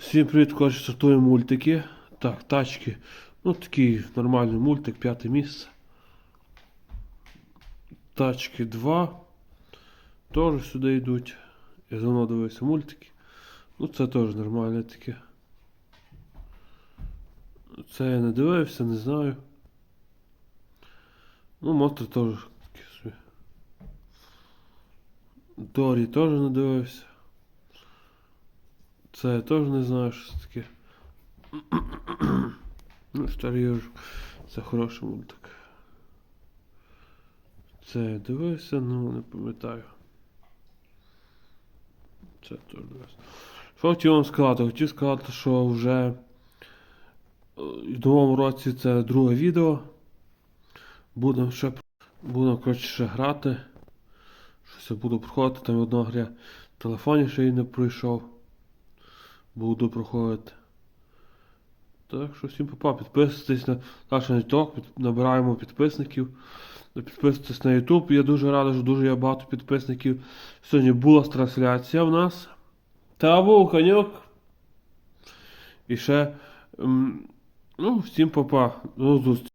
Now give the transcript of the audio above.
Всім привіт, коротше, стартуємо мультики. Так, тачки. Ну, такий нормальний мультик, п'яте місце. Тачки 2. Теж сюди йдуть. Я давно дивився мультики. Ну, це теж нормальне таке. Це я не дивився, не знаю. Ну, монстр теж собі. Дорі теж не дивився. Це я теж не знаю, що це таке. ну, старий ежик. Це хороший мультик. Це я дивився, ну не пам'ятаю. Це теж дивився. Що хотів вам сказати? Хотів сказати, що вже е, в новому році це друге відео. Будемо ще будемо коротше ще грати. Щось я буду проходити, там одна гра телефоні ще й не пройшов. Буду проходити. Так що всім попа, підписуйтесь на наш TikTok, набираємо підписників. Підписуйтесь на YouTube. Я дуже радий, що дуже є багато підписників. Сьогодні була трансляція в нас. Та був коньок. І ще. ну, всім попа. До зустрічі.